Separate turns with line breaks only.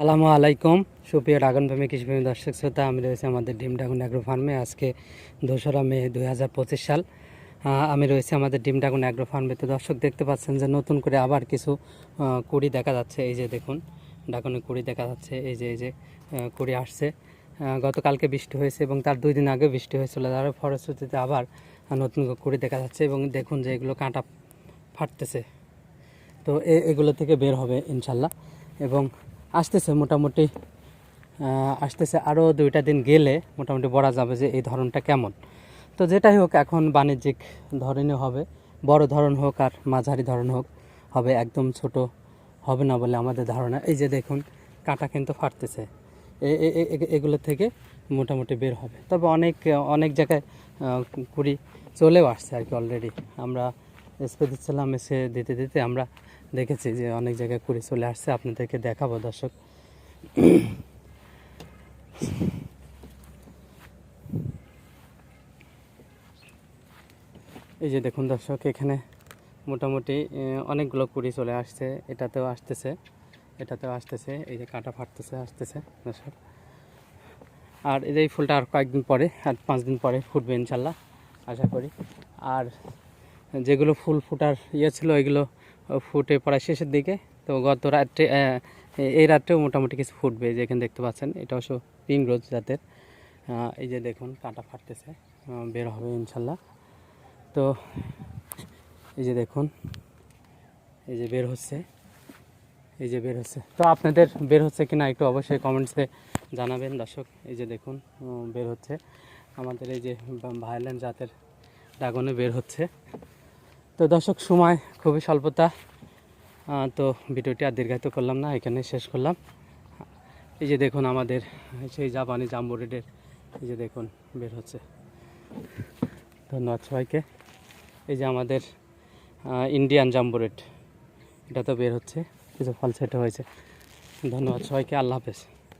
আসসালামু আলাইকুম। সুপ্রিয় ড্রাগনপ্রেমী কৃষিপ্রেমী দর্শক শ্রোতা, আমি রয়েছে আমাদের ডিম ড্রাগন অ্যাগ্রো ফার্মে। আজকে দোসরা মে দুই হাজার পঁচিশ সাল। আমি রয়েছে আমাদের ডিম ড্রাগন অ্যাগ্রো ফার্মে। তো দর্শক দেখতে পাচ্ছেন যে নতুন করে আবার কিছু কুড়ি দেখা যাচ্ছে। এই যে দেখুন, ড্রাগনের কুড়ি দেখা যাচ্ছে। এই যে এই যে কুড়ি আসছে। গতকালকে বৃষ্টি হয়েছে এবং তার দুই দিন আগে বৃষ্টি হয়েছিল। তার ফলশ্রুতিতে আবার নতুন কুড়ি দেখা যাচ্ছে এবং দেখুন যে এগুলো কাঁটা ফাটতেছে। তো এগুলো থেকে বের হবে ইনশাল্লাহ। এবং আসতেছে মোটামুটি আসতেছে আরও দুইটা দিন গেলে মোটামুটি বলা যাবে যে এই ধরনটা কেমন। তো যেটাই হোক, এখন বাণিজ্যিক ধরনই হবে, বড় ধরন হোক আর মাঝারি ধরন হোক, হবে একদম ছোট হবে না বলে আমাদের ধারণা। এই যে দেখুন, কাঁটা কিন্তু ফাটতেছে। এগুলো থেকে মোটামুটি বের হবে। তবে অনেক অনেক জায়গায় কুড়ি চলেও আসছে আর কি অলরেডি আমরা স্প্রে দিচ্ছিলাম, এসে দিতে দিতে আমরা দেখেছি যে অনেক জায়গায় কুড়ি চলে আসছে, আপনাদেরকে দেখাবো দর্শক। এই যে দেখুন দর্শক, এখানে মোটামুটি অনেকগুলো কুড়ি চলে আসছে, এটাতেও আসতেছে এটাতেও আসতেছে, এই যে কাঁটা ফাটতেছে, আসতেছে দর্শক। আর এই যে এই ফুলটা আর কয়েকদিন পরে, আর পাঁচ দিন পরে ফুটবে ইনশাল্লাহ, আশা করি। আর যেগুলো ফুল ফুটার ইয়ে ছিল, এগুলো ফুটে প্রায় শেষের দিকে। তো গত রাত্রে এই রাত্রেও মোটামুটি কিছু ফুটবে, এই যে এখানে দেখতে পাচ্ছেন, এটা অবশ্য পিং রোজ জাতের। এই যে দেখুন, কাঁটা ফাটতেছে বের হবে ইনশাল্লাহ। তো এই যে দেখুন, এই যে বের হচ্ছে, এই যে বের হচ্ছে। তো আপনাদের বের হচ্ছে কিনা একটু অবশ্যই কমেন্টসে জানাবেন, দর্শক। এই যে দেখুন বের হচ্ছে। আমাদের এই যে ভায়োলেন্ট জাতের ড্রাগনে বের হচ্ছে। তো দর্শক, সময় খুবই স্বল্পতা। তো ভিডিওটি আর দীর্ঘায়িত করলাম না, এখানে শেষ করলাম। এই যে দেখুন আমাদের সেই জাপানি জাম্বো রেডের এই যে দেখুন, বের হচ্ছে। ধন্যবাদ সবাইকে। এই যে আমাদের ইন্ডিয়ান জাম্বো রেড এটা তো বের হচ্ছে। কিছু ফল সেটা হয়েছে। ধন্যবাদ সবাইকে, আল্লাহ হাফেজ।